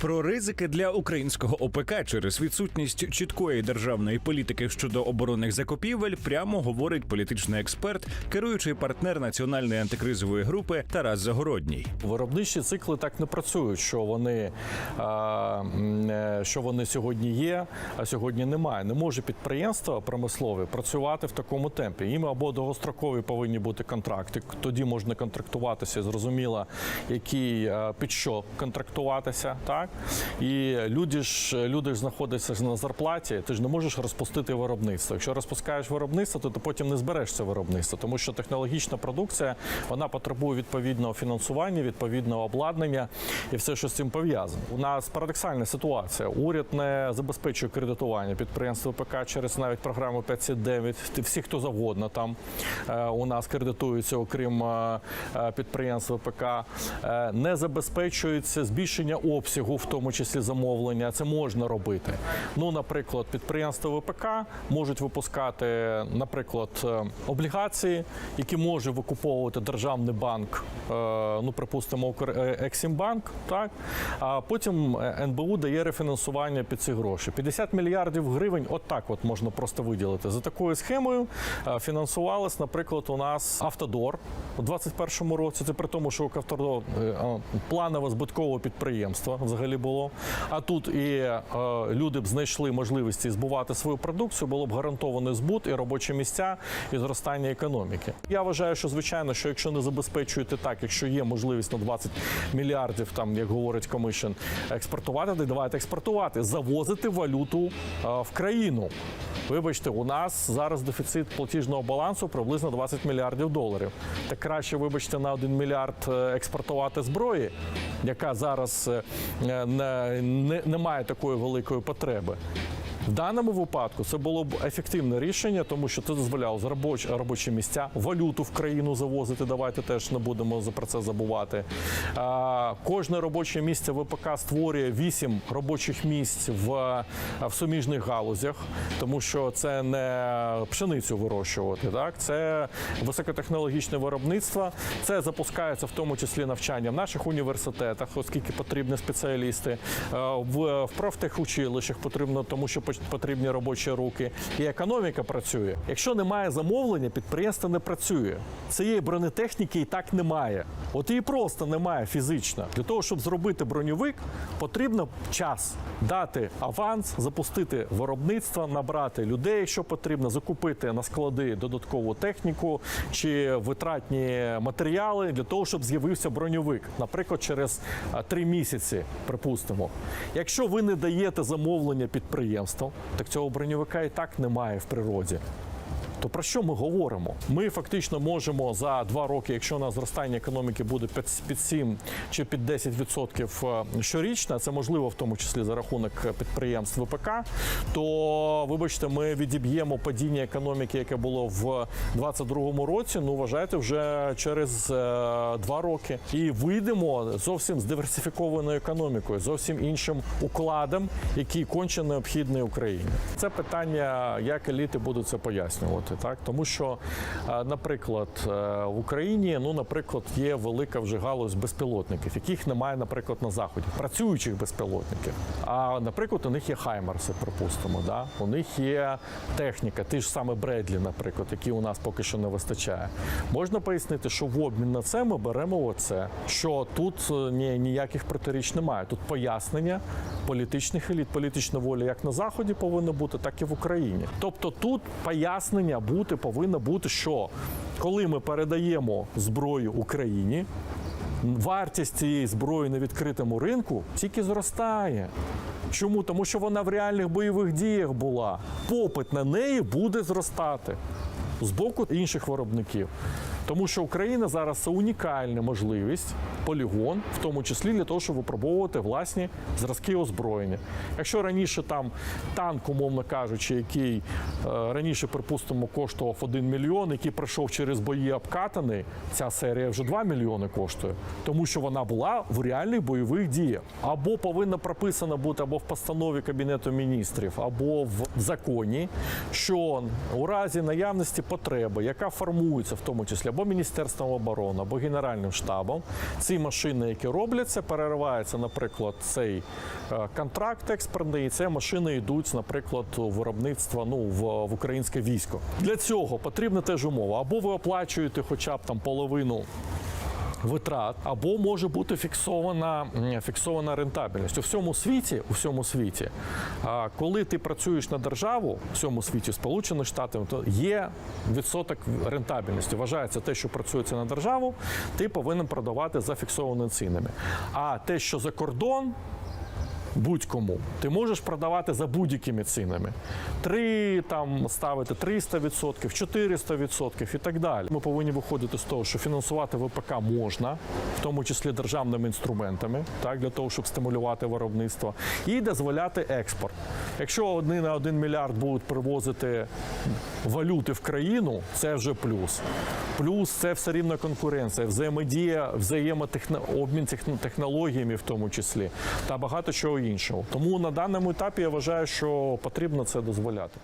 Про ризики для українського ОПК через відсутність чіткої державної політики щодо оборонних закупівель прямо говорить політичний експерт, керуючий партнер національної антикризової групи Тарас Загородній. Виробничі цикли так не працюють, що вони, а, е, що вони сьогодні є, а сьогодні немає. Не може підприємство промислове працювати в такому темпі. Їм або довгострокові повинні бути контракти. Тоді можна контрактуватися, зрозуміло, які е, під що контрактуватися. Так і люди ж люди ж знаходяться на зарплаті. Ти ж не можеш розпустити виробництво. Якщо розпускаєш виробництво, то ти потім не збереш це виробництво, тому що технологічна продукція вона потребує відповідного фінансування, відповідного обладнання і все, що з цим пов'язано. У нас парадоксальна ситуація. Уряд не забезпечує кредитування підприємств ВПК через навіть програму 579. Ти- Всі, хто завгодно там е, у нас кредитуються, окрім е, е, підприємств ВПК. Не забезпечується збільшення обсягу, в тому числі замовлення. Це можна робити. Ну, наприклад, підприємства ВПК можуть випускати, наприклад, е, облігації, які може викуповувати державний банк, е, ну припустимо, е, Ексімбанк, так а потім НБУ дає рефінансування під ці гроші. 50 мільярдів гривень, отак от можна просто виділити. За такою схемою фінансувалось, наприклад, у нас Автодор у 2021 році. Це при тому, що е, е, планове збиткове підприємство взагалі було. А тут і е, люди б знайшли можливості збувати свою продукцію, було б гарантований збут і робочі місця, і зростання економіки. Я вважаю, що звичайно, що якщо не забезпечуєте так, якщо є можливість на 20 мільярдів, там як говорить комишен, експортувати, то давайте експортувати, завозити валюту е, в країну. Вибачте, у нас зараз дефіцит платіжного балансу приблизно 20 мільярдів доларів. Так краще, вибачте, на 1 мільярд е, експортувати зброї, яка зараз е, не, не, немає такої великої потреби. В даному випадку це було б ефективне рішення, тому що це дозволяло робоч, робочі місця, валюту в країну завозити. Давайте теж не будемо за- про це забувати. А, кожне робоче місце ВПК створює 8 робочих місць в, в суміжних галузях, тому що це не пшеницю вирощувати, так це високотехнологічне виробництво. Це запускається в тому числі навчання в наших університетах, оскільки потрібні спеціалісти. В, профтехучилищах потрібно, тому що потрібні робочі руки. І економіка працює. Якщо немає замовлення, підприємство не працює. Цієї бронетехніки і так немає. От її просто немає фізично. Для того, щоб зробити броньовик, потрібно час дати аванс, запустити виробництво, набрати людей, якщо потрібно, закупити на склади додаткову техніку чи витратні матеріали для того, щоб з'явився броньовик, наприклад, через три місяці, припустимо. Якщо ви не даєте замовлення підприємствам, так цього броньовика і так немає в природі. То про що ми говоримо? Ми фактично можемо за два роки, якщо у нас зростання економіки буде під, під 7 чи під 10% щорічно, це можливо в тому числі за рахунок підприємств ВПК, то вибачте, ми відіб'ємо падіння економіки, яке було в 2022 році. Ну вважайте, вже через е, два роки, і вийдемо зовсім з диверсифікованою економікою, зовсім іншим укладом, який конче необхідний Україні. Це питання, як еліти будуть це пояснювати, так тому що, е, наприклад, е, в Україні, ну, наприклад, є велика вже галузь безпілотників, яких немає, наприклад, на заході, працюючих безпілотників. А наприклад, у них є Хаймерси, припустимо, да? у них є техніка, ті ж саме Бредлі, наприклад, які у нас поки що не вистачає. Можна пояснити, що в обмін на це ми беремо оце, що тут е, ні, ніяких протиріч немає. Тут пояснення політичних еліт, політична воля як на заході повинна бути, так і в Україні. Тобто тут пояснення бути повинно бути, що коли ми передаємо зброю Україні, вартість цієї зброї на відкритому ринку тільки зростає. Чому? Тому що вона в реальних бойових діях була. Попит на неї буде зростати з боку інших виробників. Тому що Україна зараз це унікальна можливість, полігон, в тому числі для того, щоб випробовувати власні зразки озброєння. Якщо раніше там танк, умовно кажучи, який раніше, припустимо, коштував 1 мільйон, який пройшов через бої обкатаний, ця серія вже 2 мільйони коштує, тому що вона була в реальних бойових діях. Або повинна прописана бути або в постанові Кабінету міністрів, або в законі, що у разі наявності потреби, яка формується в тому числі або Міністерством оборони, або Генеральним штабом. Ці машини, які робляться, переривається, наприклад, цей е, контракт експортний, і ці машини йдуть, наприклад, у виробництво ну, в, в українське військо. Для цього потрібна теж умова. Або ви оплачуєте хоча б там половину витрат, або може бути фіксована, фіксована рентабельність. У всьому світі, у всьому світі, коли ти працюєш на державу, у всьому світі, Сполучених Штатів, то є відсоток рентабельності. Вважається те, що працюється на державу, ти повинен продавати за фіксованими цінами. А те, що за кордон, будь-кому. Ти можеш продавати за будь-якими цінами. Три там ставити 300%, 400% і так далі. Ми повинні виходити з того, що фінансувати ВПК можна, в тому числі державними інструментами, так для того, щоб стимулювати виробництво, і дозволяти експорт. Якщо один на один мільярд будуть привозити валюти в країну, це вже плюс. Плюс це все рівно конкуренція, взаємодія, взаємотехнобмін технологіями, в тому числі, та багато чого іншого. Тому на даному етапі я вважаю, що потрібно це дозволяти.